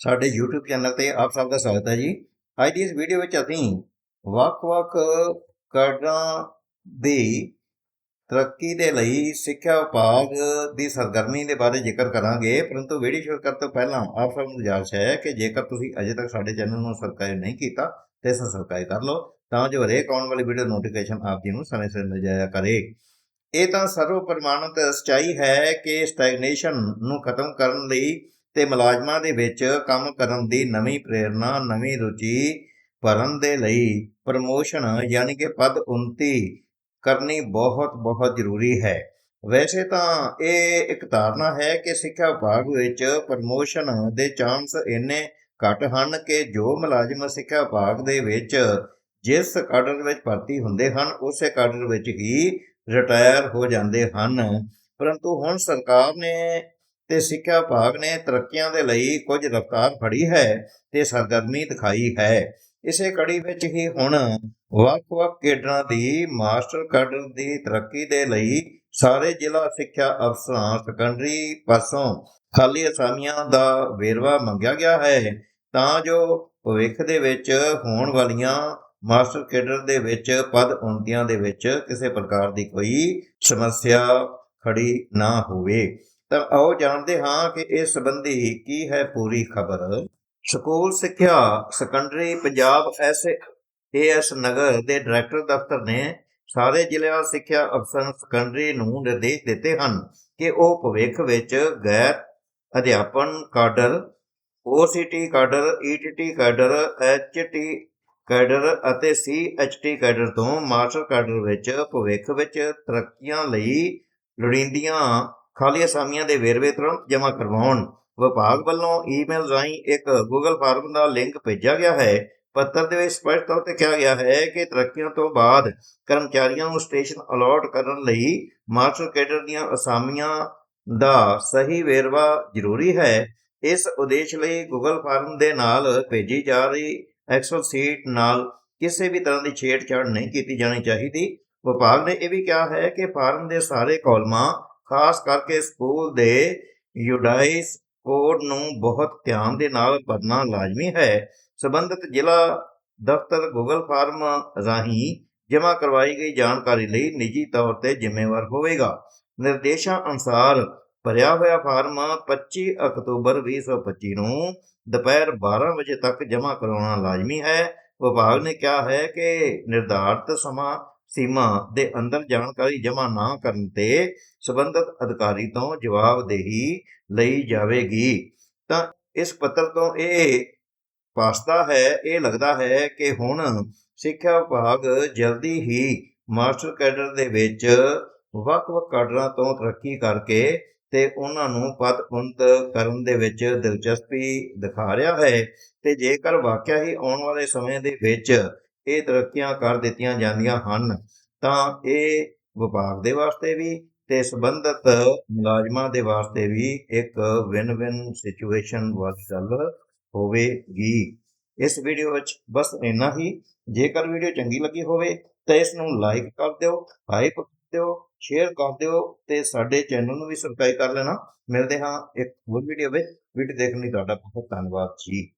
ਸਾਡੇ YouTube channel ਤੇ ਆਪ ਸਭ ਦਾ ਸਵਾਗਤ ਹੈ ਜੀ। ਅੱਜ ਦੀ ਇਸ ਵੀਡੀਓ ਵਿੱਚ ਅਸੀਂ ਵੱਖ-ਵੱਖ ਕਾਡਰਾਂ ਦੀ ਤਰੱਕੀ ਦੇ ਲਈ ਸਿੱਖਿਆ ਵਿਭਾਗ ਦੀ ਸਰਗਰਮੀ ਦੇ ਬਾਰੇ ਜ਼ਿਕਰ ਕਰਾਂਗੇ। ਪਰੰਤੂ ਵੀਡੀਓ ਸ਼ੁਰੂ ਕਰਨ ਤੋਂ ਪਹਿਲਾਂ ਆਪ ਸਭ ਨੂੰ ਗੁਜ਼ਾਰਿਸ਼ ਹੈ ਕਿ ਜੇਕਰ ਤੁਸੀਂ ਅਜੇ ਤੱਕ ਸਾਡੇ ਚੈਨਲ ਨੂੰ ਸਬਸਕ੍ਰਾਈਬ ਨਹੀਂ ਕੀਤਾ ਤੇ ਇਸ ਨੂੰ ਸਬਸਕ੍ਰਾਈਬ ਕਰ ਲਓ, ਤਾਂ ਜੋ ਹਰੇਕ ਆਉਣ ਵਾਲੀ ਵੀਡੀਓ ਨੋਟੀਫਿਕੇਸ਼ਨ ਆਪ ਜੀ ਨੂੰ ਸਮੇਂ ਸਿਰ ਮਿਲ ਜਾਇਆ ਕਰੇ। ਇਹ ਤਾਂ ਸਰਵ ਪ੍ਰਮਾਣਿਤ ਸਚਾਈ ਹੈ ਕਿ ਸਟੈਗਨੇਸ਼ਨ ਨੂੰ ਖਤਮ ਕਰਨ ਲਈ ਤੇ ਮੁਲਾਜ਼ਮਾਂ ਦੇ ਵਿੱਚ ਕੰਮ ਕਰਨ ਦੀ ਨਵੀਂ ਪ੍ਰੇਰਣਾ, ਨਵੀਂ ਰੁਚੀ ਭਰਨ ਦੇ ਲਈ ਪ੍ਰਮੋਸ਼ਨ ਯਾਨੀ ਕਿ ਪਦ ਉન્નਤੀ ਕਰਨੀ ਬਹੁਤ ਬਹੁਤ ਜ਼ਰੂਰੀ ਹੈ। ਵੈਸੇ ਤਾਂ ਇਹ ਇੱਕ ਧਾਰਨਾ ਹੈ ਕਿ ਸਿੱਖਿਆ ਵਿਭਾਗ ਵਿੱਚ ਪ੍ਰਮੋਸ਼ਨ ਦੇ ਚਾਂਸ ਇੰਨੇ ਘੱਟ ਹਨ ਕਿ ਜੋ ਮੁਲਾਜ਼ਮ ਸਿੱਖਿਆ ਵਿਭਾਗ ਦੇ ਵਿੱਚ ਜਿਸ ਕਾਡਰ ਵਿੱਚ ਭਰਤੀ ਹੁੰਦੇ ਹਨ, ਉਸੇ ਕਾਡਰ ਵਿੱਚ ਹੀ ਰਿਟਾਇਰ ਹੋ ਜਾਂਦੇ ਹਨ। ਪਰੰਤੂ ਹੁਣ ਸਰਕਾਰ ਨੇ ਤੇ ਸਿੱਖਿਆ ਵਿਭਾਗ ਨੇ ਤਰੱਕੀਆਂ ਦੇ ਲਈ ਕੁਝ ਰਫ਼ਤਾਰ ਫੜੀ ਹੈ ਤੇ ਸਰਗਰਮੀ ਦਿਖਾਈ ਹੈ। ਇਸੇ ਕੜੀ ਵਿੱਚ ਹੀ ਹੁਣ ਵੱਖ-ਵੱਖ ਕੇਡਰਾਂ ਦੀ ਮਾਸਟਰ ਕਾਡਰ ਦੀ ਤਰੱਕੀ ਦੇ ਲਈ ਸਾਰੇ ਜ਼ਿਲ੍ਹਾ ਸਿੱਖਿਆ ਅਫਸਰਾਂ ਸੈਕੰਡਰੀ ਪਾਸੋਂ ਖਾਲੀ ਅਸਾਮੀਆਂ ਦਾ ਵੇਰਵਾ ਮੰਗਿਆ ਗਿਆ ਹੈ। ਤਾਂ ਜੋ ਭਵਿੱਖ ਦੇ ਵਿੱਚ ਹੋਣ ਵਾਲੀਆਂ ਮਾਸਟਰ ਕੇਡਰ ਦੇ ਵਿੱਚ ਪਦ ਉੱਨਤੀਆਂ ਦੇ ਵਿੱਚ ਕਿਸੇ ਪ੍ਰਕਾਰ ਦੀ ਕੋਈ ਸਮੱਸਿਆ ਖੜੀ ਨਾ ਹੋਵੇ। ਤਾਂ ਆਓ ਜਾਣਦੇ ਹਾਂ ਕਿ ਇਸ ਸੰਬੰਧੀ ਕੀ ਹੈ ਪੂਰੀ ਖਬਰ। ਸਕੂਲ ਸਿੱਖਿਆ secondary Punjab S AS Nagar ਦੇ ਡਾਇਰੈਕਟਰ ਦਫ਼ਤਰ ਨੇ ਸਾਰੇ ਜ਼ਿਲ੍ਹਾ ਸਿੱਖਿਆ ਅਫਸਰ ਸੈਕੰਡਰੀ ਨੂੰ ਨਿਰਦੇਸ਼ ਦਿੱਤੇ ਹਨ ਕਿ ਉਹ ਭਵਿੱਖ ਵਿੱਚ ਗੈਰ ਅਧਿਆਪਨ cadre OCT cadre ETT cadre HT cadre ਅਤੇ CHT ਕੈਡਰ ਤੋਂ ਮਾਸਟਰ ਕੈਡਰ ਵਿੱਚ ਭਵਿੱਖ ਵਿੱਚ ਤਰੱਕੀਆਂ ਲਈ ਲੋੜੀਂਦੀਆਂ ਖਾਲੀ ਅਸਾਮੀਆਂ ਦੇ ਵੇਰਵੇ ਤੁਰੰਤ ਜਮ੍ਹਾਂ ਕਰਵਾਉਣ। ਵਿਭਾਗ ਵੱਲੋਂ ਈਮੇਲ ਰਾਹੀਂ ਇੱਕ ਗੂਗਲ ਫਾਰਮ ਦਾ ਲਿੰਕ ਭੇਜਿਆ ਗਿਆ ਹੈ। ਪੱਤਰ ਦੇ ਵਿੱਚ ਸਪਸ਼ਟ ਤੌਰ ਤੇ ਕਿਹਾ ਗਿਆ ਹੈ ਕਿ ਤਰੱਕੀਆਂ ਤੋਂ ਬਾਅਦ ਕਰਮਚਾਰੀਆਂ ਨੂੰ ਸਟੇਸ਼ਨ ਅਲਾਟ ਕਰਨ ਲਈ ਮਾਸਟਰ ਕੈਡਰ ਦੀਆਂ ਅਸਾਮੀਆਂ ਦਾ ਸਹੀ ਵੇਰਵਾ ਜ਼ਰੂਰੀ ਹੈ। ਇਸ ਉਦੇਸ਼ ਲਈ ਗੂਗਲ ਫਾਰਮ ਦੇ ਨਾਲ ਭੇਜੀ ਜਾ ਰਹੀ ਐਕਸਲ ਸੀਟ ਨਾਲ ਕਿਸੇ ਵੀ ਤਰ੍ਹਾਂ ਦੀ ਛੇੜਛਾੜ ਨਹੀਂ ਕੀਤੀ ਜਾਣੀ ਚਾਹੀਦੀ। ਵਿਭਾਗ ਨੇ ਇਹ ਵੀ ਕਿਹਾ ਹੈ ਕਿ ਫਾਰਮ ਦੇ ਸਾਰੇ ਕਾਲਮਾਂ ਖਾਸ ਕਰਕੇ ਸਕੂਲ ਦੇ ਯੂਡਾਈਸ ਕੋਡ ਨੂੰ ਬਹੁਤ ਧਿਆਨ ਦੇ ਨਾਲ ਭਰਨਾ ਲਾਜ਼ਮੀ ਹੈ। ਸਬੰਧਤ ਜ਼ਿਲ੍ਹਾ ਦਫ਼ਤਰ ਗੂਗਲ ਫਾਰਮ ਰਾਹੀਂ ਜਮ੍ਹਾਂ ਕਰਵਾਈ ਗਈ ਜਾਣਕਾਰੀ ਲਈ ਨਿੱਜੀ ਤੌਰ ਤੇ ਜ਼ਿੰਮੇਵਾਰ ਹੋਵੇਗਾ। ਨਿਰਦੇਸ਼ਾਂ ਅਨੁਸਾਰ ਭਰਿਆ ਹੋਇਆ ਫਾਰਮ 25 ਅਕਤੂਬਰ 2025 ਨੂੰ ਦੁਪਹਿਰ 12 ਵਜੇ ਤੱਕ ਜਮ੍ਹਾਂ ਕਰਵਾਉਣਾ ਲਾਜ਼ਮੀ ਹੈ। ਵਿਭਾਗ ਨੇ ਕਿਹਾ ਹੈ ਕਿ ਨਿਰਧਾਰਤ ਸਮਾਂ ਸੀਮਾ ਦੇ ਅੰਦਰ ਜਾਣਕਾਰੀ ਜਮ੍ਹਾਂ ਨਾ ਕਰਨ ਤੇ ਸਬੰਧਤ ਅਧਿਕਾਰੀ ਤੋਂ ਜਵਾਬਦੇਹੀ ਲਈ ਜਾਵੇਗੀ। ਤਾਂ ਇਸ ਪੱਤਰ ਤੋਂ ਇਹ ਪਾਸਤਾ ਹੈ, ਇਹ ਲੱਗਦਾ ਹੈ ਕਿ ਹੁਣ ਸਿੱਖਿਆ ਵਿਭਾਗ ਜਲਦੀ ਹੀ ਮਾਸਟਰ ਕੈਡਰ ਦੇ ਵਿੱਚ ਵੱਖ-ਵੱਖ ਕੈਡਰਾਂ ਤੋਂ ਤਰੱਕੀ ਕਰਕੇ ਤੇ ਉਹਨਾਂ ਨੂੰ ਪਦ ਕਰਨ ਦੇ ਵਿੱਚ ਦਿਲਚਸਪੀ ਦਿਖਾ ਰਿਹਾ ਹੈ ਤੇ ਜੇਕਰ ਵਾਕਿਆ ਹੀ ਆਉਣ ਵਾਲੇ ਸਮੇਂ ਦੇ ਵਿੱਚ ਇਹ ਤਰੱਕੀਆਂ ਕਰ ਦਿੱਤੀਆਂ ਜਾਂਦੀਆਂ ਹਨ, ਤਾਂ ਇਹ ਵਿਭਾਗ ਦੇ ਵਾਸਤੇ ਵੀ ਤੇ ਸੰਬੰਧਿਤ ਮੁਲਾਜ਼ਮਾਂ ਦੇ ਵਾਸਤੇ ਵੀ ਇੱਕ ਵਿਨ-ਵਿਨ ਸਿਚੁਏਸ਼ਨ ਵਾਲੀ ਹੋਵੇਗੀ। ਇਸ ਵੀਡੀਓ ਵਿੱਚ ਬਸ ਇੰਨਾ ਹੀ। ਜੇਕਰ ਵੀਡੀਓ ਚੰਗੀ ਲੱਗੀ ਹੋਵੇ ਤਾਂ ਇਸ ਨੂੰ ਲਾਈਕ ਕਰ ਦਿਓ ਹਾਈਪ ਦਿਓ ਸ਼ੇਅਰ ਕਰ ਦਿਓ ਤੇ ਸਾਡੇ ਚੈਨਲ ਨੂੰ ਵੀ ਸਬਸਕ੍ਰਾਈਬ ਕਰ ਲੈਣਾ। ਮਿਲਦੇ ਹਾਂ ਇੱਕ ਹੋਰ ਵੀਡੀਓ ਵਿੱਚ। ਵੀਡੀਓ ਦੇਖਣ ਲਈ ਤੁਹਾਡਾ ਬਹੁਤ ਧੰਨਵਾਦ ਜੀ।